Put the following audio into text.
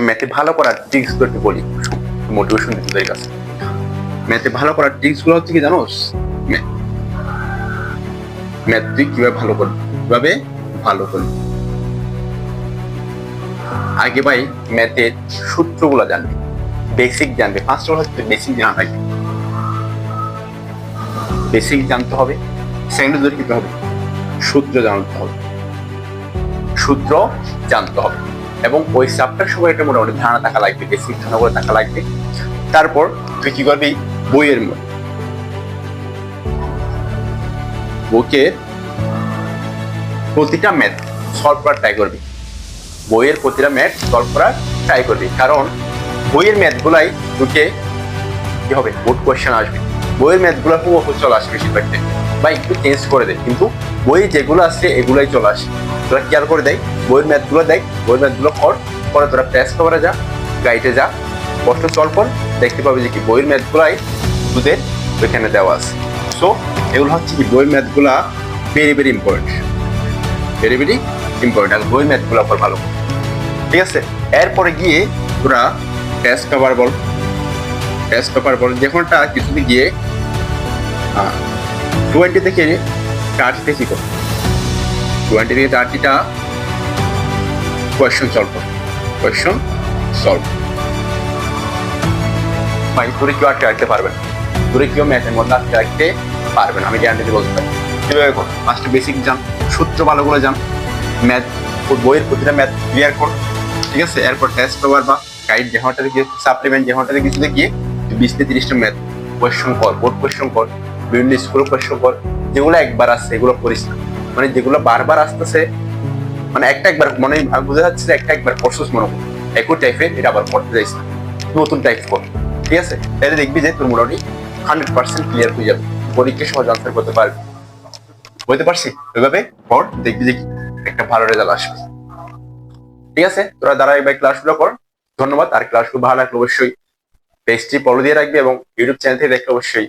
ম্যাথে ভালো করার ট্রিক্সগুলো একটু বলি। মোটিভেশন দিতে কাছে। ম্যাথে ভালো করার ট্রিক্সগুলো হচ্ছে কি জানোস ম্যাথ তুই ভালো করবি? ভালো করবি? আগে ভাই ম্যাথের সূত্রগুলো জানবি। বেসিক জানবে। ফার্স্ট অফ হচ্ছে বেসিক জানা বেসিক জানতে হবে। সেকেন্ড হবে? সূত্র জানতে হবে। সূত্র জানতে হবে। এবং ওই চ্যাপ্টার সময় একটা মোটামুটি ধারণা থাকা লাগবে বেসিক ধারণা করে থাকা লাগবে। তারপর তুই কি করবি? বইয়ের বুকের প্রতিটা ম্যাথ সলভ করার ট্রাই করবি। বইয়ের প্রতিটা ম্যাথ সলভ করার ট্রাই করবি। কারণ বইয়ের ম্যাথগুলাই তোকে কি হবে? বোর্ড কোয়েশ্চেন আসবে। বইয়ের ম্যাথগুলো খুব চলে আসবে বেশিরভাগ ক্ষেত্রে। বা একটু চেঞ্জ করে দেয়। কিন্তু বই যেগুলো আসছে এগুলাই চলে আসে। তোরা কেয়ার করে দেয়, বইয়ের ম্যাথগুলো দেয়, বইয়ের ম্যাথগুলো কর, পরে তোরা প্রেস কভারে যা গাইডে যা, প্রশ্ন সলভ কর, দেখতে পাবি যে কি বইয়ের ম্যাথগুলাই তোদের ওইখানে দেওয়া আছে। সো এগুলো হচ্ছে কি বইয়ের ম্যাথগুলা very very important very very important বইয়ের ম্যাথগুলো পর ভালো। ঠিক আছে? এরপরে গিয়ে তোরা টেস্ট কভার বল। টেস্ট কভার বল, যে কোনোটা কিছুতে গিয়ে টোয়েন্টি থেকে কি করো টোয়েন্টি থেকে থার্টিটা কোয়েশ্চন সলভ করো কোয়েশ্চন সলভ ভাই তোরে কেউ আটকে রাখতে পারবে না। তোরে কেউ ম্যাথের মধ্যে আটকে রাখতে পারবে না। আমি গ্যারান্টি দিয়ে বলতে পারি। কীভাবে কর ফার্স্টে বেসিক জান সূত্র ভালো করে জান। ম্যাথ বইয়ের প্রতিটা ম্যাথ ক্লিয়ার কর। ঠিক আছে? এরপর টেস্ট পেপার বা গাইড যে যেখানটাতে গিয়ে সাপ্লিমেন্ট যেখানটাতে কিছুতে গিয়ে বিশ থেকে তিরিশটা ম্যাথ কোয়েশ্চন কর বোর্ড কোয়েশ্চন কর। বিভিন্ন স্কুল কোয়েশ্চন যেগুলো একবার আসছে এগুলো করিস না মানে যেগুলো বারবার আসতেছে মানে একটা একবার মনে বোঝা যাচ্ছে যে একটা একবার পড়ছিস মনে কর একই টাইপের এটা আবার পড়তে যাইস না। নতুন টাইপ কর ঠিক আছে? তাহলে দেখবি যে তোর মোটামুটি হান্ড্রেড পার্সেন্ট ক্লিয়ার হয়ে যাবে। পরীক্ষা সহজ আনসার করতে পারবি। বুঝতে পারছি? ওইভাবে পর দেখবি যে একটা ভালো রেজাল্ট আসবে। ঠিক আছে? তোরা ধারাবাহিক ক্লাসগুলো কর ধন্যবাদ। আর ক্লাসগুলো ভালো লাগলে অবশ্যই পেজটি ফলো দিয়ে রাখবি এবং ইউটিউব চ্যানেল থেকে দেখলে অবশ্যই